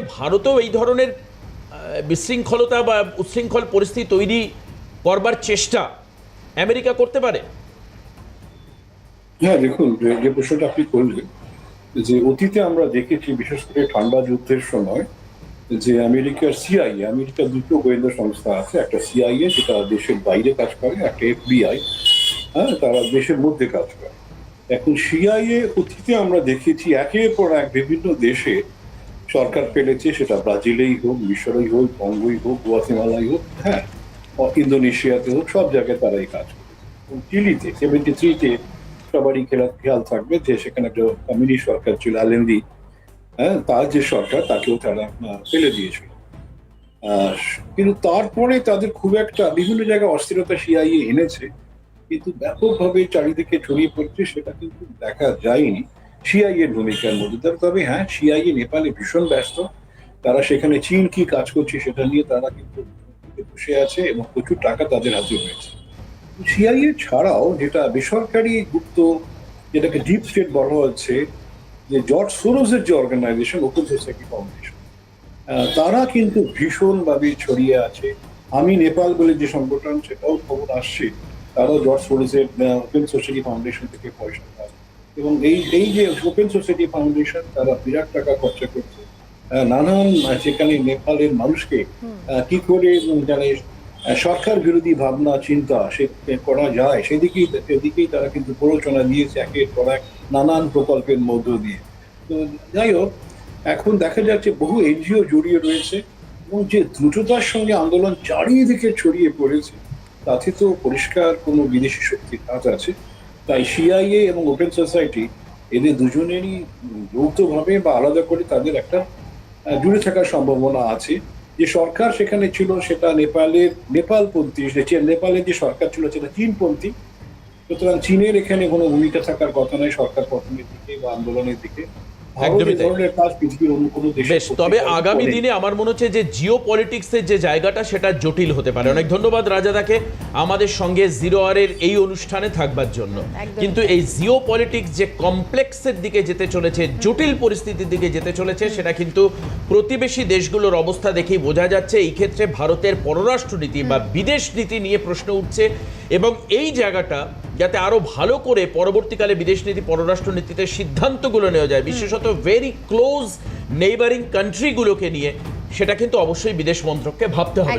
ভারতেও এই ধরনের বিশৃঙ্খলতা বা উচ্ছৃঙ্খল পরিস্থিতি তৈরি করবার চেষ্টা আমেরিকা করতে পারে? হ্যাঁ দেখুন, যে- প্রশ্নটা আপনি করলেন, যে অতীতে আমরা দেখেছি, বিশেষ করে ঠান্ডা যুদ্ধের সময়, যে আমেরিকার সিআইএ আমেরিকার দুটো গোয়েন্দা সংস্থা আছে, একটা সিআইএ যেটা দেশের বাইরে কাজ করে, একটা এফবিআই হ্যাঁ তারা দেশের মধ্যে কাজ করে। এখন সিআইএ অতীতে আমরা দেখেছি, একের পর এক বিভিন্ন দেশে সরকার ফেলেছে সেটা ব্রাজিলেই হোক, মিশরেই হোক, কঙ্গোই হোক, গুয়াতেমালাই হোক হ্যাঁ ইন্দোনেশিয়াতে হোক, সব জায়গায় তারা এই কাজ এবং চিলিতে, সেভেন্টি থ্রিতে সবারই খেলা খেয়াল থাকবে যে সেখানে একটা কমিউনিস্ট সরকার ছিল, আলেন্দি হ্যাঁ তার যে সরকার, তাকেও তারা ফেলে দিয়েছিল। কিন্তু তারপরে তাদের খুব একটা বিভিন্ন জায়গায় অস্থিরতা সিআইএ এনেছে, কিন্তু ব্যাপকভাবে চারিদিকে ছড়িয়ে পড়ছে, সেটা কিন্তু দেখা যায়নি। সিআইএর ভূমিকার মধ্যে তবে- তবে হ্যাঁ সিআইএ নেপালে ভীষণ ব্যস্ত। তারা সেখানে চীন কি কাজ করছে সেটা নিয়ে তারা কিন্তু বসে আছে এবং প্রচুর টাকা তাদের হাতে রয়েছে। সিআইএ ছাড়াও যেটা বেসরকারি গুপ্ত, যেটাকে ডিপ স্টেট বলা হচ্ছে, যে জর্জ সোরোজের যে অর্গানাইজেশন ওপেন সোসাইটি ফাউন্ডেশন তারা কিন্তু ভীষণভাবে ছড়িয়ে আছে। আমি নেপাল বলে যে সংগঠন, সেটাও খবর আসছে। তারাও জর্জ সোরোজের ওপেন সোসাইটি ফাউন্ডেশন থেকে পয়সা পায়। এবং এই এই যে ওপেন সোসাইটি ফাউন্ডেশন তারা বিরাট টাকা খরচা করছে। নানান সেখানে নেপালের মানুষকে কি করে মানে সরকার বিরোধী ভাবনা চিন্তা সে করা যায় সেদিকেই সেদিকেই তারা কিন্তু প্ররোচনা দিয়েছে একের পর এক নানান প্রকল্পের মধ্য দিয়ে। তো যাই হোক এখন দেখা যাচ্ছে বহু এনজিও জড়িয়ে রয়েছে এবং যে দ্রুততার সঙ্গে আন্দোলন চারিদিকে ছড়িয়ে পড়েছে তাতে তো পরিষ্কার কোনো বিদেশি শক্তির কাজ আছে। তাই সিআইএ এবং ওপেন সোসাইটি এদের দুজনেরই যৌথভাবে বা আলাদা করে তাদের একটা জুড়ে থাকার সম্ভাবনা আছে। যে সরকার সেখানে ছিল সেটা নেপালের, নেপালপন্থী নেপালের যে সরকার ছিল সেটা চীনপন্থী। সুতরাং চীনের এখানে কোনো ভূমিকা থাকার কথা নয়, সরকার পতনের দিকে বা আন্দোলনের দিকে। একদমই তাই। বেশ তবে আগামী দিনে আমার মনে হচ্ছে যে জিও পলিটিক্সের যে জায়গাটা সেটা জটিল হতে পারে। অনেক ধন্যবাদ রাজাদাকে আমাদের সঙ্গে জিরো আরের এই অনুষ্ঠানে থাকবার জন্য। কিন্তু এই জিও পলিটিক্স যে কমপ্লেক্সের দিকে যেতে চলেছে জটিল পরিস্থিতির দিকে যেতে চলেছে সেটা কিন্তু প্রতিবেশী দেশগুলোর অবস্থা দেখেই বোঝা যাচ্ছে। এই ক্ষেত্রে ভারতের পররাষ্ট্রনীতি বা বিদেশ নীতি নিয়ে প্রশ্ন উঠছে এবং এই জায়গাটা যাতে আরও ভালো করে পরবর্তীকালে বিদেশ নীতি পররাষ্ট্রনীতিতে সিদ্ধান্তগুলো নেওয়া যায়। বিশেষত ভেরি ক্লোজ নেইবারিং কান্ট্রিগুলোকে নিয়ে সেটা কিন্তু অবশ্যই বিদেশ মন্ত্রককে ভাবতে হবে